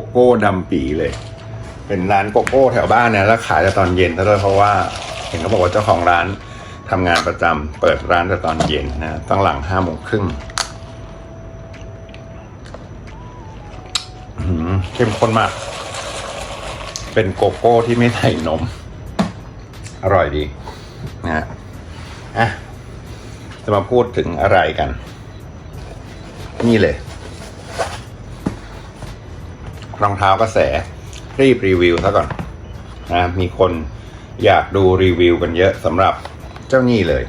กโก้ดำปีเลย เป็นร้านโกโก้แถวบ้านเนี่ยแล้วขายแต่ตอนเย็นซะด้วยเพราะว่าเห็นเขาบอกว่าเจ้าของร้านทำงานประจำเปิดร้านแต่ตอนเย็นนะตั้งหลังห้าโมงครึ่งเข้มข้นมาก เป็นโกโก้ที่ไม่ใส่นม อร่อยดีนะฮะอะจะมาพูดถึงอะไรกัน นี่เลย รองเท้ากระแสรีบรีวิวซะก่อนนะมีคนอยากดูรีวิวกันเยอะสำหรับเจ้านี่เลย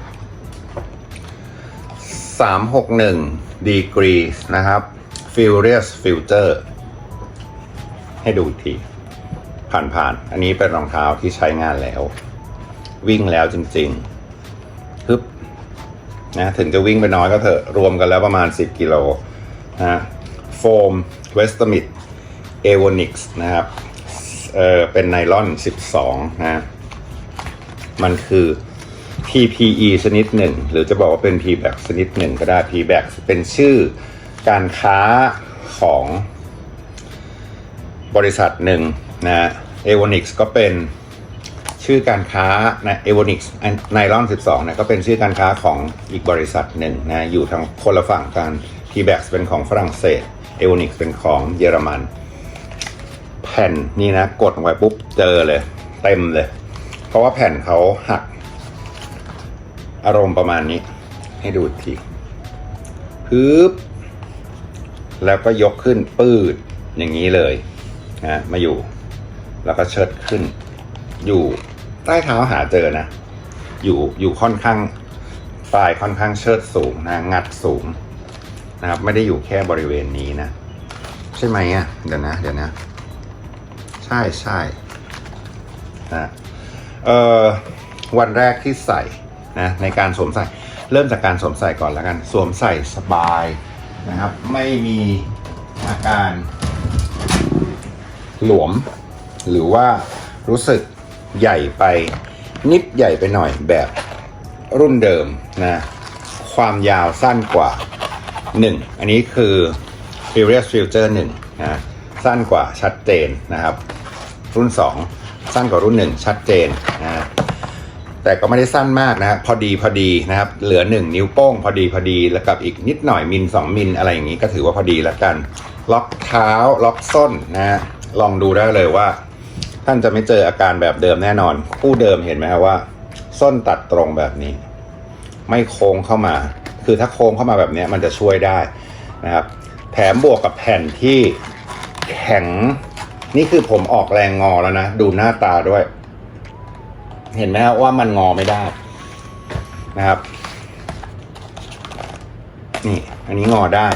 361 degrees นะครับ Furious Filter ให้ดูอีกที ผ่านๆ อันนี้เป็นรองเท้าที่ใช้งานแล้ว วิ่งแล้วจริงๆฮึบนะถึงจะวิ่งไปน้อยก็เถอะ รวมกันแล้วประมาณ 10 กิโลนะโฟมเวสต์มิด เอวอนิกส์นะครับ เออเป็นไนลอน 12 นะ มันคือ PPE ชนิดหนึ่ง หรือจะบอกว่าเป็น P-BAC ชนิดหนึ่งก็ได้ P-BAC เป็นชื่อการค้าของบริษัทหนึ่งนะเอวอนิกส์ก็เป็นชื่อการค้านะเอวอนิกส์ไนลอน 12นี่ยก็เป็นชื่อการค้าของอีกบริษัทหนึ่งนะอยู่ทางคนละฝั่งกัน P-BAC เป็นของฝรั่งเศสเอวอนิกส์เป็นของเยอรมัน แผ่นนี่นะ กดลงไปปุ๊บเจอเลย เต็มเลย เพราะว่าแผ่นเขาหัก อารมณ์ประมาณนี้ ให้ดูทีปึ๊บแล้วก็ยกขึ้นปืดอย่างนี้เลยนะมาอยู่ แล้วก็เชิดขึ้น อยู่ใต้เท้าหาเจอนะ อยู่อยู่ค่อนข้างปลายค่อนข้างเชิดสูงนะงัดสูงนะครับ ไม่ได้อยู่แค่บริเวณนี้นะ ใช่ไหมอะเดี๋ยวนะ เดี๋ยวนะ ช่ใช่นะเอ่อวันแรกที่ใส่นะในการสวมใส่ เริ่มจากการสวมใส่ก่อนแล้วกัน สวมใส่สบายนะครับ ไม่มีอาการหลวม หรือว่ารู้สึกใหญ่ไปนิดใหญ่ไปหน่อยแบบรุ่นเดิมนะความยาวสั้นกว่า 1 อันนี้คือ Furious Future 1นะสั้นกว่าชัดเจนนะครับ รุ่น 2 สั้นกว่ารุ่น 1 ชัดเจนนะแต่ก็ไม่ได้สั้นมากนะครับพอดีพอดีนะครับ เหลือ 1 นิ้วโป้งพอดีพอดีแล้วกับอีกนิดหน่อยมิล2มิลอะไรอย่างนี้ก็ถือว่าพอดีแล้วกัน ล็อกเท้าล็อกส้นนะฮะลองดูได้เลยว่า ท่านจะไม่เจออาการแบบเดิมแน่นอน คู่เดิมเห็นไหมครับว่า ส้นตัดตรงแบบนี้ ไม่โค้งเข้ามา คือถ้าโค้งเข้ามาแบบนี้มันจะช่วยได้นะครับ แถมบวกกับแผ่นที่แข็ง นี่คือผมออกแรงงอแล้วนะ ดูหน้าตาด้วย เห็นไหมครับว่ามันงอไม่ได้นะครับ นี่ อันนี้งอได้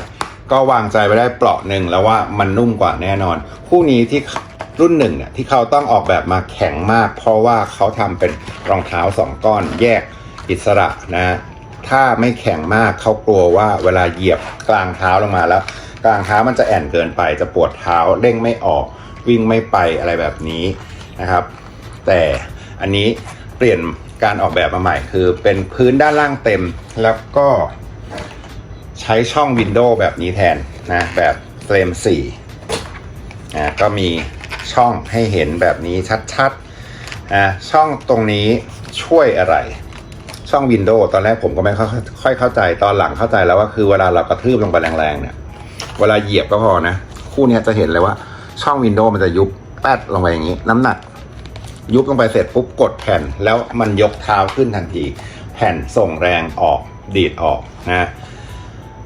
ก็วางใจไปได้เปราะหนึ่งแล้วว่ามันนุ่มกว่าแน่นอน คู่นี้ที่รุ่นหนึ่งเนี่ยที่เขาต้องออกแบบมาแข็งมาก เพราะว่าเขาทำเป็นรองเท้าสองก้อนแยกอิสระนะ ถ้าไม่แข็งมากเขากลัวว่าเวลาเหยียบกลางเท้าลงมาแล้ว กลางเท้ามันจะแอนเกินไปจะปวดเท้าเร่งไม่ออก วิ่งไม่ไปอะไรแบบนี้นะครับ แต่อันนี้เปลี่ยนการออกแบบมาใหม่คือเป็นพื้นด้านล่างเต็มแล้วก็ใช้ช่องวินโดว์แบบนี้แทนนะแบบเฟรม4นะก็มีช่องให้เห็นแบบนี้ชัดๆนะช่องตรงนี้ช่วยอะไร ช่องวินโดว์ตอนแรกผมก็ไม่ค่อยเข้าใจตอนหลังเข้าใจแล้วว่าคือเวลาเรากระทืบลงไปแรงๆเนี่ยเวลาเหยียบก็พอนะ คู่นี้จะเห็นเลยว่า ช่องวินโดว์มันจะยุบแป๊ดลงไปอย่างนี้ น้ำหนัก ยุบลงไปเสร็จปุ๊บกดแผ่น แล้วมันยกเท้าขึ้นทันที แผ่นส่งแรงออกดีดออกนะ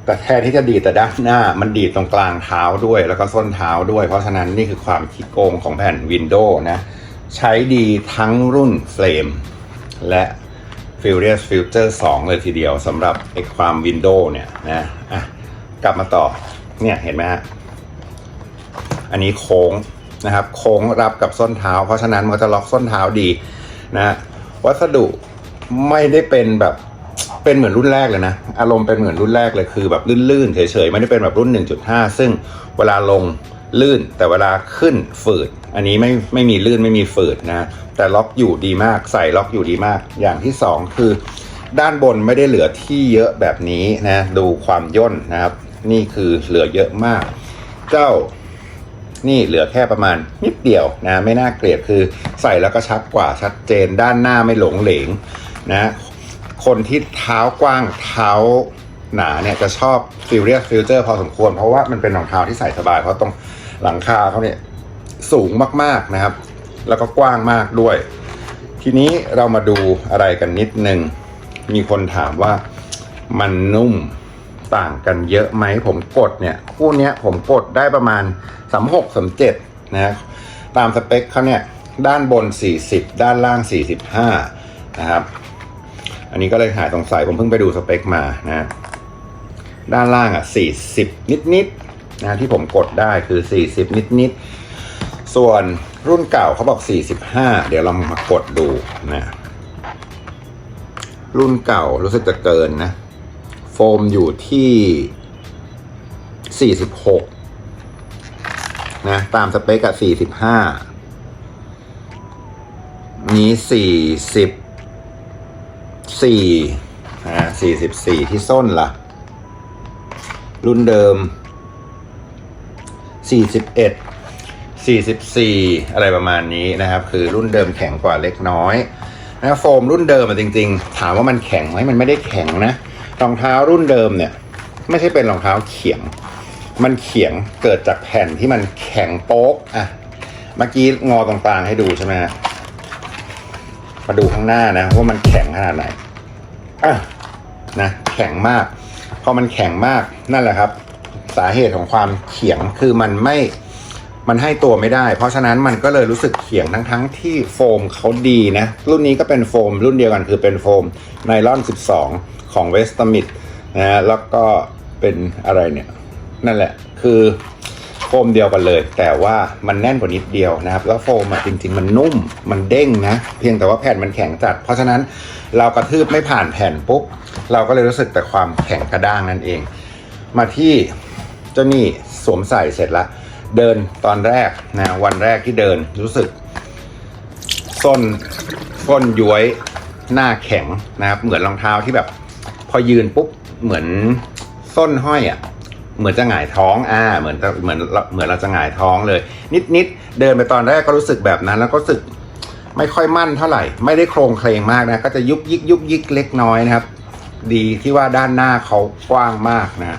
แต่แทนที่จะดีดแต่ด้านหน้า มันดีดตรงกลางเท้าด้วยแล้วก็ส้นเท้าด้วย เพราะฉะนั้นนี่คือความขี้โกงของแผ่นวินโดว์นะ ใช้ดีทั้งรุ่นเฟรมและ Furious Future 2 เลยทีเดียวสำหรับไอ้ความวินโดว์เนี่ยนะอะกลับมาต่อเนี่ยเห็นไหมฮะ อันนี้โค้งนะครับ โค้งรับกับส้นเท้า เพราะฉะนั้นมันจะล็อกส้นเท้าดีนะวัสดุไม่ได้เป็นแบบเป็นเหมือนรุ่นแรกเลยนะ อารมณ์เป็นเหมือนรุ่นแรกเลยคือแบบลื่นๆเฉยๆไม่ได้เป็นแบบรุ่น 1.5 ซึ่งเวลาลงลื่นแต่เวลาขึ้นฝืด อันนี้ไม่ไม่มีลื่นไม่มีฝืดนะ แต่ล็อกอยู่ดีมากใส่ล็อกอยู่ดีมาก อย่างที่สองคือ ด้านบนไม่ได้เหลือที่เยอะแบบนี้นะ ดูความย่นนะครับ นี่คือเหลือเยอะมาก เจ้า นี่เหลือแค่ประมาณนิดเดียวนะไม่น่าเกลียดคือใส่แล้วก็ชัดกว่าชัดเจนด้านหน้าไม่หลงเหลงนะคนที่เท้ากว้างเท้าหนาเนี่ยจะชอบ Furious Future พอสมควร เพราะว่ามันเป็นรองเท้าที่ใส่สบาย เพราะตรงหลังคาเขาเนี่ยสูงมากๆนะครับ แล้วก็กว้างมากด้วย ทีนี้เรามาดูอะไรกันนิดนึง มีคนถามว่ามันนุ่ม ต่างกันเยอะไหมผมกดเนี่ย คู่เนี้ยผมกดได้ประมาณ36 37นะตามสเปคเขาเนี่ยด้านบน 40 ด้านล่าง 45 นะครับ อันนี้ก็เลยหายสงสัยผมเพิ่งไปดูสเปคมานะด้านล่างอะ 40 นิดๆนะที่ผมกดได้คือ 40 นิดๆส่วนรุ่นเก่าเขาบอก 45 เดี๋ยวเรามากดดูนะรุ่นเก่ารู้สึกจะเกินนะ มอยู่ที่ 46 นะ ตามสเปคอะ45 นี้ 44นะ44 ที่ส้นละ่ะ รุ่นเดิม 41 44 อะไรประมาณนี้นะครับ คือรุ่นเดิมแข็งกว่าเล็กน้อยนะโฟมรุ่นเดิมอะจริง ๆ ถามว่ามันแข็งไหมมันไม่ได้แข็งนะ รองเท้ารุ่นเดิมเนี่ย ไม่ใช่เป็นรองเท้าเขียง มันเขียงเกิดจากแผ่นที่มันแข็งโป๊กอะเมื่อกี้งอตรงกลางให้ดูใช่ไหมฮะมาดูข้างหน้านะว่ามันแข็งขนาดไหนอะนะแข็งมากพอมันแข็งมากนั่นแหละครับ สาเหตุของความเขียงคือมันไม่ มันให้ตัวไม่ได้ เพราะฉะนั้นมันก็เลยรู้สึกเขียงทั้งทั้งๆที่โฟมเขาดีนะ รุ่นนี้ก็เป็นโฟม รุ่นเดียวกันคือเป็นโฟมไนลอน 12 ของเวสต์มิดนะฮะแล้วก็เป็นอะไรเนี่ย นั่นแหละคือโฟมเดียวกันเลย แต่ว่ามันแน่นกว่านิดเดียวนะครับ แล้วโฟมอะจริง ๆ มันนุ่มมันเด้งนะ เพียงแต่ว่าแผ่นมันแข็งจัด เพราะฉะนั้นเรากระทืบไม่ผ่านแผ่นปุ๊บเราก็เลยรู้สึกแต่ความแข็งกระด้างนั่นเอง มาที่เจ้านี่สวมใส่เสร็จและ เดินตอนแรกนะวันแรกที่เดินรู้สึกส้นส้นย้วยหน้าแข็งนะครับ เหมือนรองเท้าที่แบบ พอยืนปุ๊บเหมือนส้นห้อยอะเหมือนจะหงายท้องอ่าเหมือนจะเหมือนเหมือนเราจะหงายท้องเลย นิดนิดเดินไปตอนแรกก็รู้สึกแบบนั้น แล้วก็รู้สึกไม่ค่อยมั่นเท่าไหร่ ไม่ได้โครงเคลงมากนะ ก็จะยุกยิกยุกยิกเล็กน้อยนะครับ ดีที่ว่าด้านหน้าเขากว้างมากนะ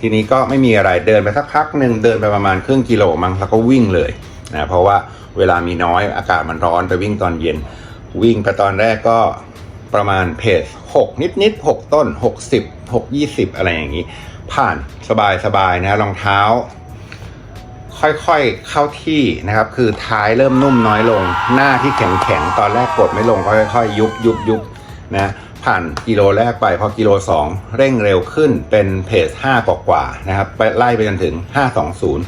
ทีนี้ก็ไม่มีอะไรเดินไปสักพักหนึ่งเดินไปประมาณครึ่งกิโลมั้งแล้วก็วิ่งเลยนะเพราะว่าเวลามีน้อยอากาศมันร้อนไปวิ่งตอนเย็น วิ่งไปตอนแรกก็ประมาณเพจหกนิดนิดหกต้นหกสิบหกยี่สิบอะไรอย่างนี้ ผ่านสบายสบายนะรองเท้า ค่อยๆเข้าที่นะครับ คือท้ายเริ่มนุ่มน้อยลง หน้าที่แข็งๆ ตอนแรกกดไม่ลงก็ค่อยๆ ยุบยุบยุบนะ ผ่านกิโลแรกไปพอกิโลสองเร่งเร็วขึ้นเป็นเพจห้ากว่านะครับ ไปไล่ไปจนถึงห้าสองศูนย์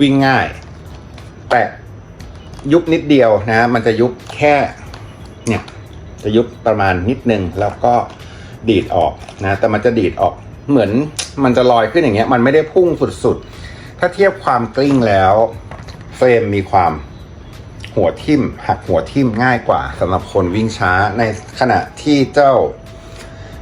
วิ่งง่าย แต่ยุบนิดเดียวนะมันจะยุบแค่เนี่ยจะยุบประมาณนิดนึงแล้วก็ดีดออกนะแต่มันจะดีดออกเหมือนมันจะลอยขึ้นอย่างเงี้ยมันไม่ได้พุ่งสุดๆ ถ้าเทียบความกลิ้งแล้วเฟรมมีความ หัวทิ่มหักหัวทิ่มง่ายกว่าสำหรับคนวิ่งช้าในขณะที่เจ้า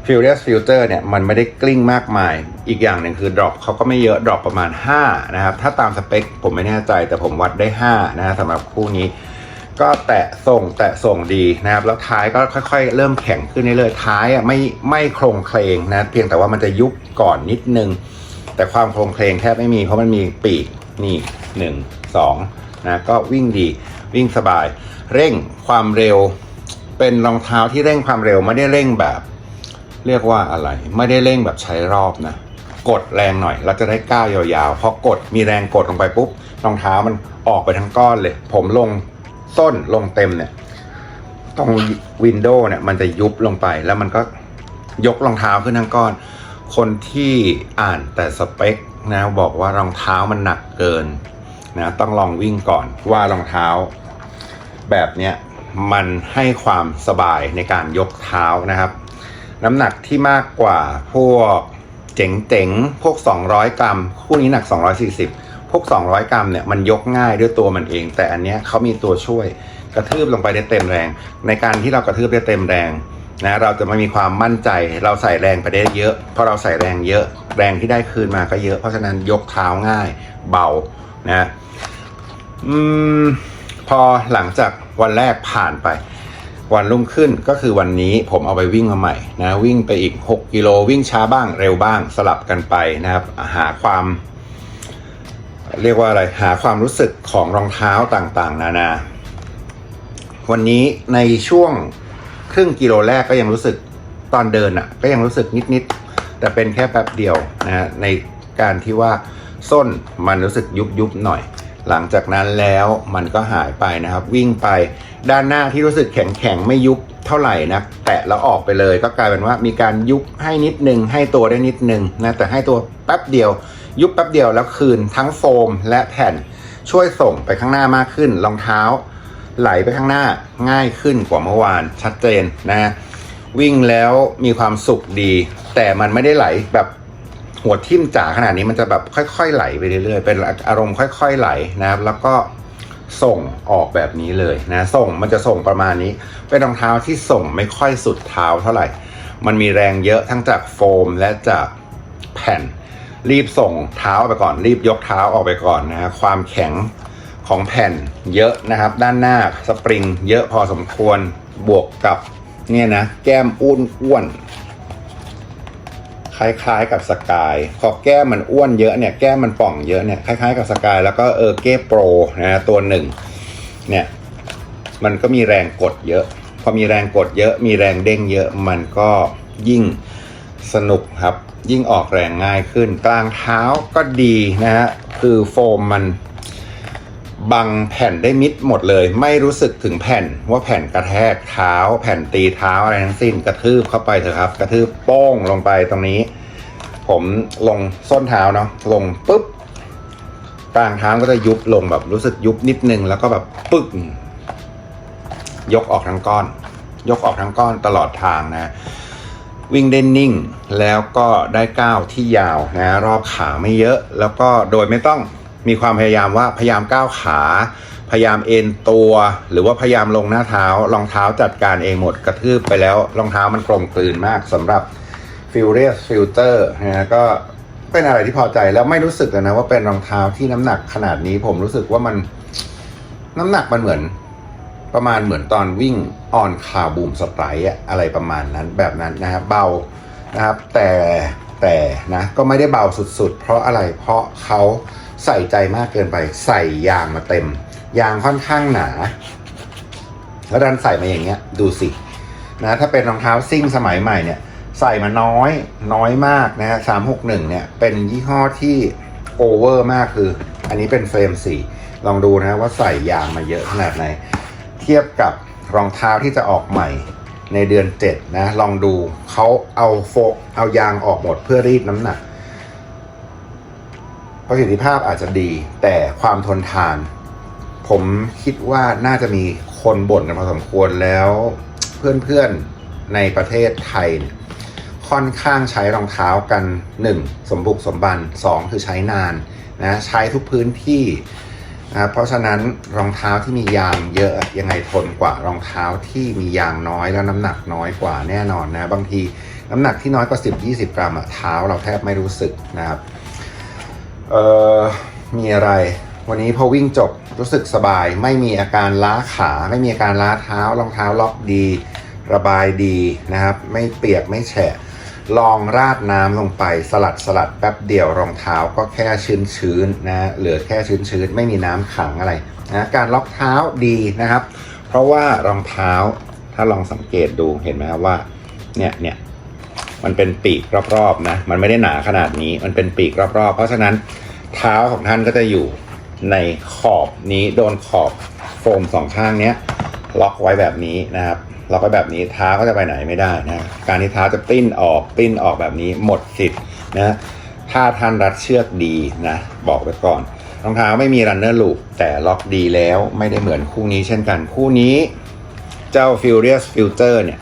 Furious Filter เนี่ยมันไม่ได้กลิ้งมากมาย อีกอย่างหนึ่งคือ drop เขาก็ไม่เยอะ drop ประมาณ 5 นะครับ ถ้าตามสเปคผมไม่แน่ใจแต่ผมวัดได้ 5 นะฮะสำหรับคู่นี้ ก็แตะส่งแตะส่งดีนะครับ แล้วท้ายก็ค่อยๆ เริ่มแข็งขึ้นเรื่อยๆท้ายอะไม่ไม่โครงเคลงนะ เพียงแต่ว่ามันจะยุบก่อนนิดนึง แต่ความโครงเคลงแทบไม่มีเพราะมันมีปีกนี่หนึ่งสองนะก็วิ่งดี วิ่งสบาย เร่งความเร็ว เป็นรองเท้าที่เร่งความเร็วไม่ได้เร่งแบบ เรียกว่าอะไร ไม่ได้เร่งแบบใช้รอบนะกดแรงหน่อยแล้วจะได้ก้าวยาวๆพอกดมีแรงกดลงไปปุ๊บรองเท้ามันออกไปทั้งก้อนเลย ผมลงส้นลงเต็มเนี่ยตรงวินโดว์เนี่ย มันจะยุบลงไปแล้วมันก็ยกรองเท้าขึ้นทั้งก้อน คนที่อ่านแต่สเปคนะบอกว่ารองเท้ามันหนักเกิน นะต้องลองวิ่งก่อนว่ารองเท้า แบบเนี้ยมันให้ความสบายในการยกเท้านะครับ น้ำหนักที่มากกว่าพวกเจ๋งๆพวก 200 กรัม คู่นี้หนัก 240 พวก 200 กรัมเนี่ยมันยกง่ายด้วยตัวมันเอง แต่อันเนี้ยเขามีตัวช่วยกระทืบลงไปได้เต็มแรง ในการที่เรากระทืบได้เต็มแรงนะเราจะไม่มีความมั่นใจเราใส่แรงไปได้เยอะเพราะเราใส่แรงเยอะ แรงที่ได้คืนมาก็เยอะ เพราะฉะนั้นยกเท้าง่าย เบา นะอืมพอหลังจากวันแรกผ่านไป วันรุ่งขึ้นก็คือวันนี้ผมเอาไปวิ่งมาใหม่นะวิ่งไปอีก 6 กิโลวิ่งช้าบ้างเร็วบ้างสลับกันไปนะครับ หาความ เรียกว่าอะไรหาความรู้สึกของรองเท้าต่างๆ นานา วันนี้ในช่วงครึ่งกิโลแรกก็ยังรู้สึกตอนเดินอะ่ะ ก็ยังรู้สึกนิดๆแต่เป็นแค่แป๊บเดียวนะฮะในการที่ว่า ส้นมันรู้สึกยุบยุบๆหน่อย หลังจากนั้นแล้วมันก็หายไปนะครับ วิ่งไปด้านหน้าที่รู้สึกแข็งแข็งๆไม่ยุบเท่าไหร่นะแตะแล้วออกไปเลย ก็กลายเป็นว่ามีการยุบให้นิดนึง ให้ตัวได้นิดนึงนะแต่ให้ตัวแป๊บเดียว ยุบแป๊บเดียวแล้วคืนทั้งโฟมและแผ่นช่วยส่งไปข้างหน้ามากขึ้นรองเท้า ไหลไปข้างหน้าง่ายขึ้นกว่าเมื่อวานชัดเจนนะ วิ่งแล้วมีความสุขดี แต่มันไม่ได้ไหลแบบ หัวทิ่มจ๋าขนาดนี้มันจะแบบค่อย ๆ ไหลไปเรื่อยๆ เป็นอารมณ์ค่อย ๆ ไหลนะครับ แล้วก็ส่งออกแบบนี้เลยนะ ส่งมันจะส่งประมาณนี้ เป็นรองเท้าที่ส่งไม่ค่อยสุดเท้าเท่าไหร่ มันมีแรงเยอะทั้งจากโฟมและจากแผ่น รีบส่งเท้าออกไปก่อน รีบยกเท้าออกไปก่อนนะฮะความแข็งของแผ่นเยอะนะครับ ด้านหน้าสปริงเยอะพอสมควรบวกกับเนี่ยนะแก้มอ้วนอ้วน คล้ายๆกับสกายพอแก้มมันอ้วนเยอะเนี่ยแก้มมันป่องเยอะเนี่ยคล้ายๆกับสกายแล้วก็เออเก้โปรนะฮะตัวหนึ่งเนี่ยมันก็มีแรงกดเยอะ พอมีแรงกดเยอะ มีแรงเด้งเยอะมันก็ยิ่งสนุกครับ ยิ่งออกแรงง่ายขึ้น กลางเท้าก็ดีนะฮะคือโฟมมัน บังแผ่นได้มิดหมดเลย ไม่รู้สึกถึงแผ่นว่าแผ่นกระแทกเท้า แผ่นตีเท้าอะไรทั้งสิ้นกระทืบเข้าไปเถอะครับ กระทืบโป้งลงไปตรงนี้ ผมลงส้นเท้าเนาะลงปุ๊บกลางเท้าก็จะยุบลงแบบรู้สึกยุบนิดนึงแล้วก็แบบปึ้งยกออกทั้งก้อน ยกออกทั้งก้อนตลอดทางนะ วิ่งได้นิ่งแล้วก็ได้ก้าวที่ยาวนะ รอบขาไม่เยอะ แล้วก็โดยไม่ต้อง มีความพยายามว่าพยายามก้าวขา พยายามเอ็นตัว หรือว่าพยายามลงหน้าเท้ารองเท้าจัดการเองหมดกระทืบไปแล้วรองเท้ามันกลมกลืนมากสำหรับ Furious Filter นะก็เป็นอะไรที่พอใจแล้วไม่รู้สึกเลยนะว่าเป็นรองเท้าที่น้ำหนักขนาดนี้ผมรู้สึกว่ามันน้ำหนักมันเหมือนประมาณเหมือนตอนวิ่งออนคาบูมสไตร์อะอะไรประมาณนั้นแบบนั้นนะครับเบานะครับแต่แต่นะก็ไม่ได้เบาสุดๆ เพราะอะไรเพราะเขา ใส่ใจมากเกินไป ใส่ยางมาเต็ม ยางค่อนข้างหนาแล้วดันใส่มาอย่างเงี้ย ดูสินะถ้าเป็นรองเท้าซิ่งสมัยใหม่เนี่ย ใส่มาน้อยน้อยมากนะฮะสามหกหนึ่งเนี่ย เป็นยี่ห้อที่โอเวอร์มากคือ อันนี้เป็นเฟรมสี่ลองดูนะว่าใส่ยางมาเยอะขนาดไหน เทียบกับรองเท้าที่จะออกใหม่ในเดือน 7 นะ ลองดูเขาเอาโฟเอายางออกหมดเพื่อรีดน้ำหนัก ประสิทธิภาพอาจจะดี แต่ความทนทาน ผมคิดว่าน่าจะมีคนบ่นกันพอสมควรแล้วเพื่อนๆในประเทศไทย ค่อนข้างใช้รองเท้ากัน 1. สมบุกสมบัน 2. คือใช้นานนะใช้ทุกพื้นที่นะเพราะฉะนั้นรองเท้าที่มียางเยอะยังไงทนกว่ารองเท้าที่มียางน้อยแล้วน้ำหนักน้อยกว่าแน่นอนนะ บางทีน้ำหนักที่น้อยกว่า 10-20 กรัมอะเท้าเราแทบไม่รู้สึกนะครับ เอ่อมีอะไร วันนี้พอวิ่งจบรู้สึกสบาย ไม่มีอาการล้าขา ไม่มีอาการล้าเท้ารองเท้าล็อกดี ระบายดีนะครับ ไม่เปียกไม่แฉะ ลองราดน้ำลงไปสลัดสลัดแป๊บเดียวรองเท้าก็แค่ชื้นชื้นนะเหลือแค่ชื้นชื้นไม่มีน้ำขังอะไรนะการล็อกเท้าดีนะครับ เพราะว่ารองเท้าถ้าลองสังเกตดูเห็นไหมว่าเนี่ยเนี่ย มันเป็นปีกรอบๆนะ มันไม่ได้หนาขนาดนี้ มันเป็นปีกรอบๆ เพราะฉะนั้นเท้าของท่านก็จะอยู่ในขอบนี้โดนขอบโฟมสองข้างเนี้ยล็อกไว้แบบนี้นะครับเราก็แบบนี้เท้าก็จะไปไหนไม่ได้นะการที่เท้าจะปิ้นออกปิ้นออกแบบนี้หมดสิทธิ์นะถ้าท่านรัดเชือกดีนะบอกไว้ก่อนรองเท้าไม่มีรันเนอร์ลูปแต่ล็อกดีแล้วไม่ได้เหมือนคู่นี้เช่นกันคู่นี้เจ้า Furious Future เนี่ย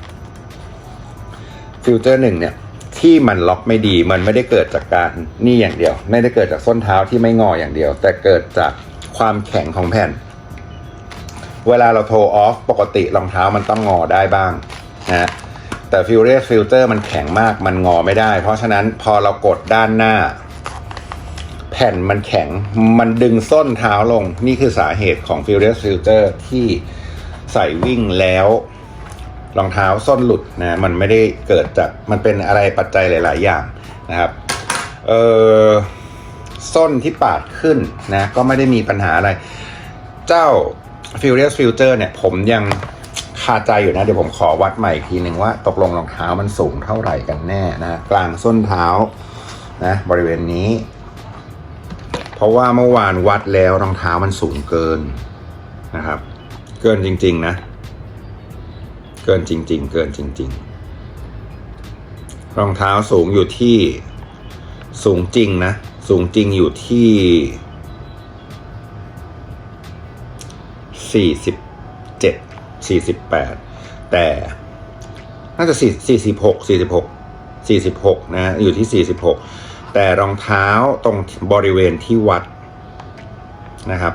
Future หนึ่งเนี่ยที่มันล็อกไม่ดีมันไม่ได้เกิดจากการนี่อย่างเดียว ไม่ได้เกิดจากส้นเท้าที่ไม่งออย่างเดียว แต่เกิดจากความแข็งของแผ่น เวลาเราโทรออฟปกติรองเท้ามันต้องงอได้บ้างนะแต่ Furious Filter มันแข็งมากมันงอไม่ได้ เพราะฉะนั้นพอเรากดด้านหน้า แผ่นมันแข็งมันดึงส้นเท้าลงนี่คือสาเหตุของ Furious Future ที่ใส่วิ่งแล้ว รองเท้าส้นหลุดนะมันไม่ได้เกิดจากมันเป็นอะไรปัจจัยหลาย ๆ อย่างนะครับเออส้นที่ปาดขึ้นนะก็ไม่ได้มีปัญหาอะไร เจ้า Furious Future เนี่ยผมยังคาใจอยู่นะ เดี๋ยวผมขอวัดใหม่อีกทีหนึ่งว่าตกลงรองเท้ามันสูงเท่าไหร่กันแน่นะกลางส้นเท้านะบริเวณนี้ เพราะว่าเมื่อวานวัดแล้วรองเท้ามันสูงเกินนะครับ เกินจริง ๆ นะ เกินจริง ๆ เกินจริง ๆ รองเท้าสูงอยู่ที่สูงจริงนะ สูงจริงอยู่ที่สี่สิบเจ็ดสี่สิบแปดแต่น่าจะสี่สี่สิบหกสี่สิบหกสี่สิบหกนะอยู่ที่สี่สิบหกแต่รองเท้าตรงบริเวณที่วัดนะครับ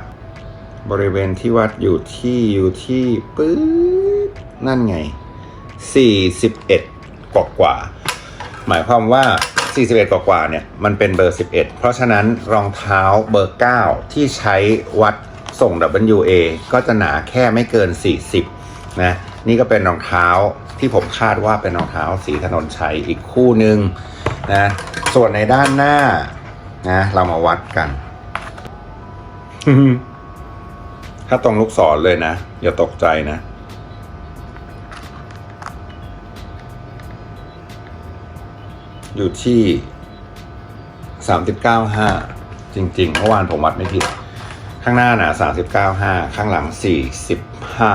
บริเวณที่วัดอยู่ที่อยู่ที่ปื๊ด นั่นไง 41 กว่ากว่า หมายความว่า 41 กว่ากว่าเนี่ย มันเป็นเบอร์ 11 เพราะฉะนั้นรองเท้าเบอร์ 9 ที่ใช้วัดส่ง WA ก็จะหนาแค่ไม่เกิน 40 นะ นี่ก็เป็นรองเท้าที่ผมคาดว่าเป็นรองเท้าสีถนนชัยอีกคู่หนึ่งนะ ส่วนในด้านหน้านะเรามาวัดกันถ้าตรงลูกศรเลยนะ อย่าตกใจนะ อยู่ที่สามสิบเก้าห้าจริงๆเมื่อวานผมวัดไม่ผิด ข้างหน้านะสามสิบเก้าห้าข้างหลังสี่สิบห้า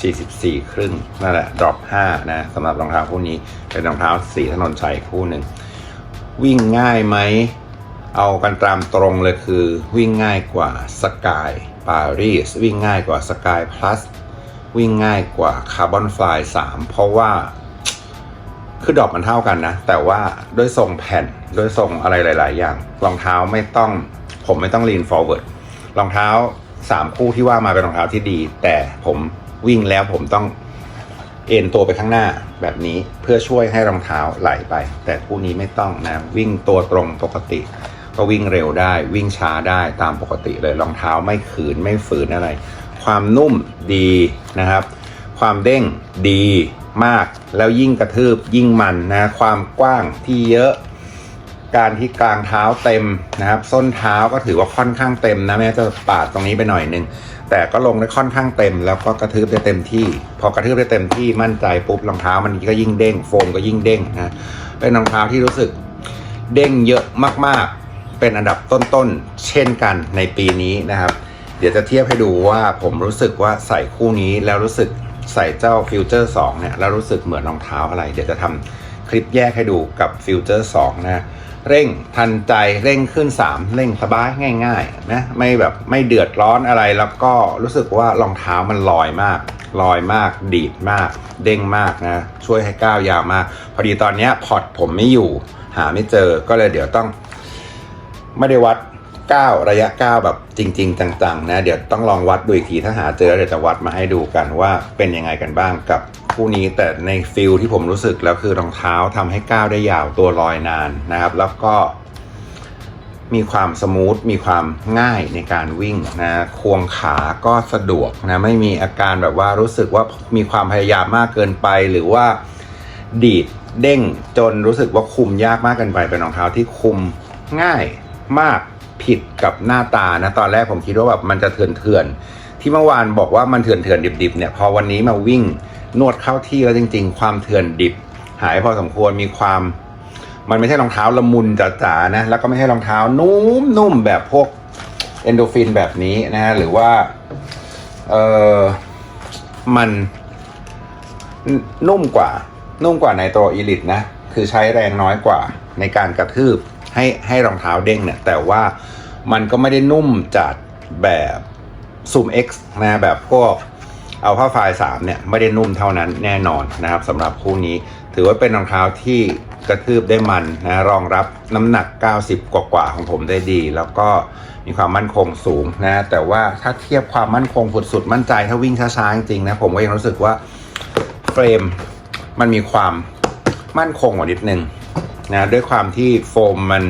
สี่สิบสี่ครึ่งนั่นแหละดรอปห้านะสำหรับรองเท้าคู่นี้เป็นรองเท้าสีถนนชัยคู่หนึ่งวิ่งง่ายไหมเอากันตามตรงเลยคือวิ่งง่ายกว่าสกายปารีสวิ่งง่ายกว่าสกายพลัสวิ่งง่ายกว่าคาร์บอนฟลาย3เพราะว่า คือดอกมันเท่ากันนะ แต่ว่าด้วยทรงแผ่นด้วยทรงอะไรหลาย ๆ อย่าง รองเท้าไม่ต้องผมไม่ต้อง lean forward รองเท้า3คู่ที่ว่ามาเป็นรองเท้าที่ดี แต่ผมวิ่งแล้วผมต้องเอ็นตัวไปข้างหน้าแบบนี้เพื่อช่วยให้รองเท้าไหลไป แต่คู่นี้ไม่ต้องนะวิ่งตัวตรงปกติ ก็วิ่งเร็วได้วิ่งช้าได้ตามปกติเลยรองเท้าไม่ขืนไม่ฝืนอะไร ความนุ่มดีนะครับ ความเด้งดี มาก แล้วยิ่งกระทืบยิ่งมันนะความกว้างที่เยอะ การที่กลางเท้าเต็มนะครับ ส้นเท้าก็ถือว่าค่อนข้างเต็มนะแม้จะปาดตรงนี้ไปหน่อยนึงแต่ก็ลงได้ค่อนข้างเต็ม แล้วก็กระทืบได้เต็มที่ พอกระทืบได้เต็มที่มั่นใจปุ๊บรองเท้ามันก็ยิ่งเด้งโฟมก็ยิ่งเด้งนะเป็นรองเท้าที่รู้สึกเด้งเยอะมากๆ เป็นอันดับต้นๆเช่นกันในปีนี้นะครับ เดี๋ยวจะเทียบให้ดูว่าผมรู้สึกว่าใส่คู่นี้แล้วรู้สึก ใส่เจ้าฟิวเจอร์2เนี่ยแล้วรู้สึกเหมือนรองเท้าอะไร เดี๋ยวจะทำคลิปแยกให้ดูกับฟิวเจอร์2นะเร่งทันใจเร่งขึ้น 3 เร่งสบายง่ายๆนะไม่แบบไม่เดือดร้อนอะไรแล้วก็รู้สึกว่ารองเท้ามันลอยมากลอยมาก ดีดมาก เด้งมากนะ ช่วยให้ก้าวยาวมาก พอดีตอนนี้พอร์ตผมไม่อยู่ หาไม่เจอก็เลยเดี๋ยวต้อง ไม่ได้วัด ก้าระยะก้าแบบจริง ๆ จังๆ นะ เดี๋ยวต้องลองวัดดูอีกทีถ้าหาเจอแล้วเดี๋ยวจะวัดมาให้ดูกันว่าเป็นยังไงกันบ้างกับคู่นี้แต่ในฟิลที่ผมรู้สึกแล้วคือรองเท้าทำให้ก้าวได้ยาวตัวลอยนานนะครับ แล้วก็มีความสมูทมีความง่ายในการวิ่งนะควงขาก็สะดวกนะไม่มีอาการแบบว่ารู้สึกว่ามีความพยายามมากเกินไป หรือว่าดีดเด้งจนรู้สึกว่าคุมยากมากเกินไปเป็นรองเท้าที่คุมง่ายมาก ผิดกับหน้าตานะตอนแรกผมคิดว่าแบบมันจะเถื่อนเทือนๆที่เมื่อวานบอกว่ามันเถื่อนเทือนๆดิบๆเนี่ยพอวันนี้มาวิ่งนวดเข้าที่แล้วจริง ๆ ความเถื่อนดิบ หายพอสมควรมีความ มันไม่ใช่รองเท้าละมุนจ๋าๆนะแล้วก็ไม่ใช่รองเท้านุ่มๆแบบพวกเอนโดฟินแบบนี้นะฮะหรือว่าเออมันนนุ่มกว่า นุ่มกว่าในตัวอีลิตนะ คือใช้แรงน้อยกว่าในการกระทืบ ให้ให้รองเท้าเด้งเนี่ยแต่ว่ามันก็ไม่ได้นุ่มจัดแบบซูม X นะแบบพวกเอาผ้าไฟสามเนี่ยไม่ได้นุ่มเท่านั้นแน่นอนนะครับสำหรับคู่นี้ ถือว่าเป็นรองเท้าที่กระทืบได้มันนะรองรับน้ำหนัก 90 กว่ากว่าของผมได้ดี แล้วก็มีความมั่นคงสูงนะแต่ว่าถ้าเทียบความมั่นคงสุดๆมั่นใจถ้าวิ่งช้าๆจริงๆนะผมก็ยังรู้สึกว่าเฟรมมันมีความมั่นคงกว่านิดนึง นะด้วยความที่โฟมมัน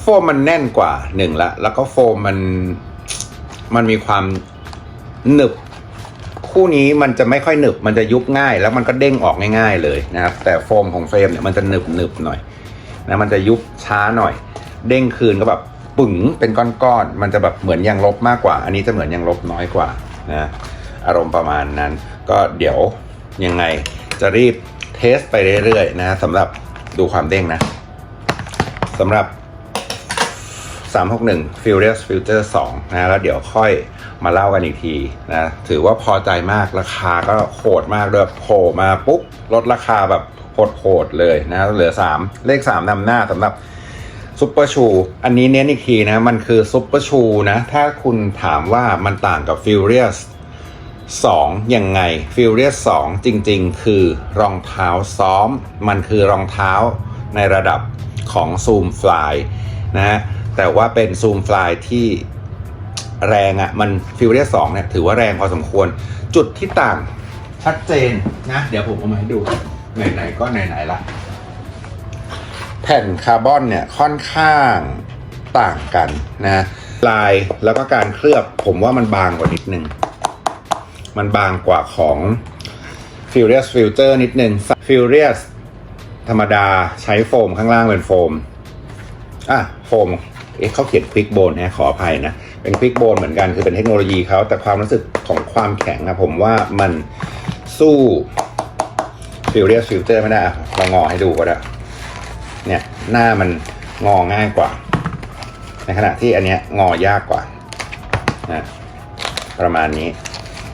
โฟมมันแน่นกว่าหนึ่งละ แล้วก็โฟมมันมันมีความหนึบ คู่นี้มันจะไม่ค่อยหนึบ มันจะยุบง่าย แล้วมันก็เด้งออกง่าย ๆ เลยนะครับ แต่โฟมของเฟรมเนี่ยมันจะหนึบหนึบหน่อยนะมันจะยุบช้าหน่อย เด้งคืนก็แบบปึ๋งเป็นก้อนๆมันจะแบบเหมือนยางลบมากกว่า อันนี้จะเหมือนยางลบน้อยกว่านะอารมณ์ประมาณนั้น ก็เดี๋ยวยังไงจะรีบ สไปเรื่อยๆนะสำหรับดูความเด้งนะสำหรับ 361 Furious Future 2นะแล้วเดี๋ยวค่อยมาเล่ากันอีกทีนะถือว่าพอใจมากราคาก็โหดมากด้วยโผล่มาปุ๊บลดราคาแบบโหดๆเลยนะเหลือ 3 เลข 3นำหน้าสำหรับซุปเปอร์ชู อันนี้เน้นอีกทีนะ มันคือซุปเปอร์ชูนะ ถ้าคุณถามว่ามันต่างกับ Furious 2ยังไง Furious 2 จริงๆ คือรองเท้าซ้อม มันคือรองเท้าในระดับของ Zoom Fly นะแต่ว่าเป็น Zoom Fly ที่แรงอะ่ะ มัน Furious 2 เนี่ย ถือว่าแรงพอสมควร จุดที่ต่างชัดเจนนะ เดี๋ยวผมเอามาให้ดู ไหนๆ ก็ไหนๆละแผ่นคาร์บอนเนี่ย ค่อนข้างต่างกันนะ ลายแล้วก็การเคลือบผมว่ามันบางกว่านิดนึง มันบางกว่าของ Furious Filter นิดนึง Furious ธรรมดาใช้โฟมข้างล่างเป็นโฟม อะ โฟม เอ๊ะเขาเขียนควิกโบนนะขออภัยนะ เป็นควิกโบนเหมือนกันคือเป็นเทคโนโลยีเขาแต่ความรู้สึกของความแข็งนะผมว่ามันสู้ Furious Filter ไม่ได้อะเรางอให้ดูก็ได้เนี่ยหน้ามันงอง่ายกว่า ในขณะที่อันเนี้ยงอยากกว่านะประมาณนี้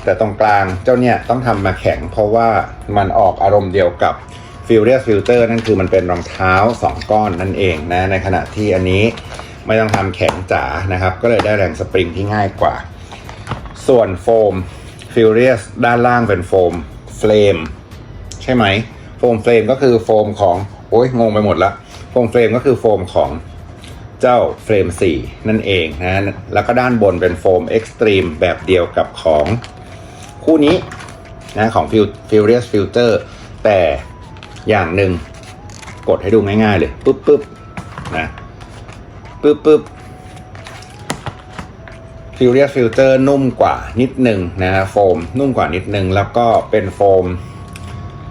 แต่ตรงกลางเจ้าเนี่ยต้องทำมาแข็งเพราะว่ามันออกอารมณ์เดียวกับ Furious Filter นั่นคือมันเป็นรองเท้า 2 ก้อนนั่นเองนะในขณะที่อันนี้ไม่ต้องทำแข็งจ๋านะครับ ก็เลยได้แรงสปริงที่ง่ายกว่า ส่วนโฟม Furious ด้านล่างเป็นโฟมเฟลมใช่ไหมโฟมเฟรมก็คือโฟมของ โอ้ยงงไปหมดละโฟมเฟรมก็คือโฟมของเจ้าเฟรม4นั่นเองนะ แล้วก็ด้านบนเป็นโฟมเอ็กซ์ตรีมแบบเดียวกับของ คู่นี้นะของ Furious Filter แต่อย่างหนึ่งกดให้ดูง่ายๆเลยปุ๊บปุ๊บนะปุ๊บปุ๊บ Furious Filter นุ่มกว่านิดหนึ่งนะฮะโฟมนุ่มกว่านิดหนึ่งแล้วก็เป็นโฟม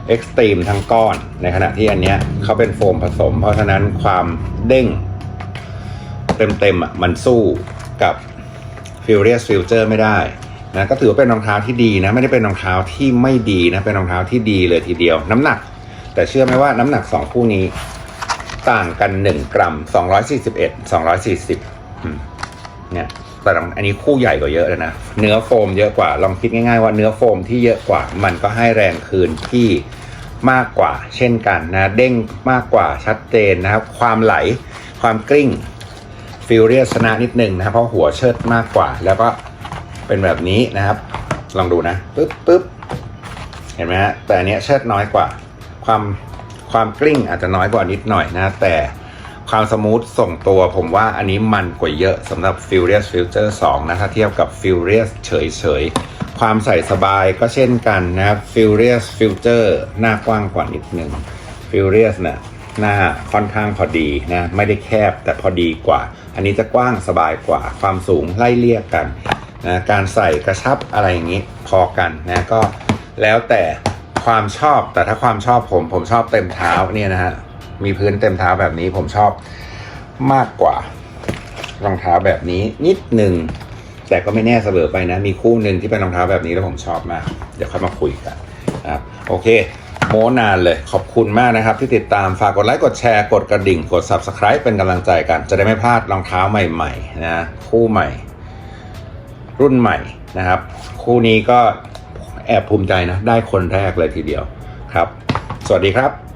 เอ็กซ์ตรีมทั้งก้อน ในขณะที่อันเนี้ยเขาเป็นโฟมผสม เพราะฉะนั้นความเด้งเต็มๆอะมันสู้กับ Furious Future ไม่ได้ นะก็ถือว่าเป็นรองเท้าที่ดีนะไม่ได้เป็นรองเท้าที่ไม่ดีนะเป็นรองเท้าที่ดีเลยทีเดียว น้ำหนัก แต่เชื่อไหมว่าน้ำหนักสองคู่นี้ ต่างกัน 1 กรัม 241 240อืมเนี่ยแต่อันนี้คู่ใหญ่กว่าเยอะเลยนะเนื้อโฟมเยอะกว่าลองคิดง่ายๆว่าเนื้อโฟมที่เยอะกว่า มันก็ให้แรงคืนที่มากกว่า เช่นกันนะเด้งมากกว่าชัดเจนนะครับ ความไหลความกลิ้งฟิลเรียชนะนิดนึงนะเพราะหัวเชิดมากกว่า แล้วก็ เป็นแบบนี้นะครับ ลองดูนะปึ๊บปึ๊บเห็นไหมฮะแต่อันเนี้ยเชิดน้อยกว่า ความความกลิ้งอาจจะน้อยกว่านิดหน่อยนะแต่ความสมูทส่งตัวผมว่าอันนี้มันกว่าเยอะสำหรับ Furious Future 2 นะถ้าเทียบกับ Furious เฉยๆ ความใส่สบายก็เช่นกันนะครับ Furious Future หน้ากว้างกว่านิดนึง Furious นะ่ะหน้าค่อนข้างพอดีนะไม่ได้แคบแต่พอดีกว่า อันนี้จะกว้างสบายกว่าความสูงไล่เลี่ยกัน นะการใส่กระชับอะไรอย่างนี้พอกันนะก็แล้วแต่ความชอบแต่ถ้าความชอบผมผมชอบเต็มเท้าเนี่ยนะฮะมีพื้นเต็มเท้าแบบนี้ผมชอบมากกว่ารองเท้าแบบนี้นิดหนึ่งแต่ก็ไม่แน่เสมอไปนะ มีคู่หนึ่งที่เป็นรองเท้าแบบนี้แล้วผมชอบมาก เดี๋ยวค่อยมาคุยกันนะครับโอเค โมนานเลยขอบคุณมากนะครับ ที่ติดตามฝากกดไลค์กดแชร์กดกระดิ่งกด subscribe เป็นกำลังใจกัน จะได้ไม่พลาดรองเท้าใหม่ๆนะคู่ใหม่ รุ่นใหม่นะครับ คู่นี้ก็แอบภูมิใจนะ ได้คนแรกเลยทีเดียวครับ สวัสดีครับ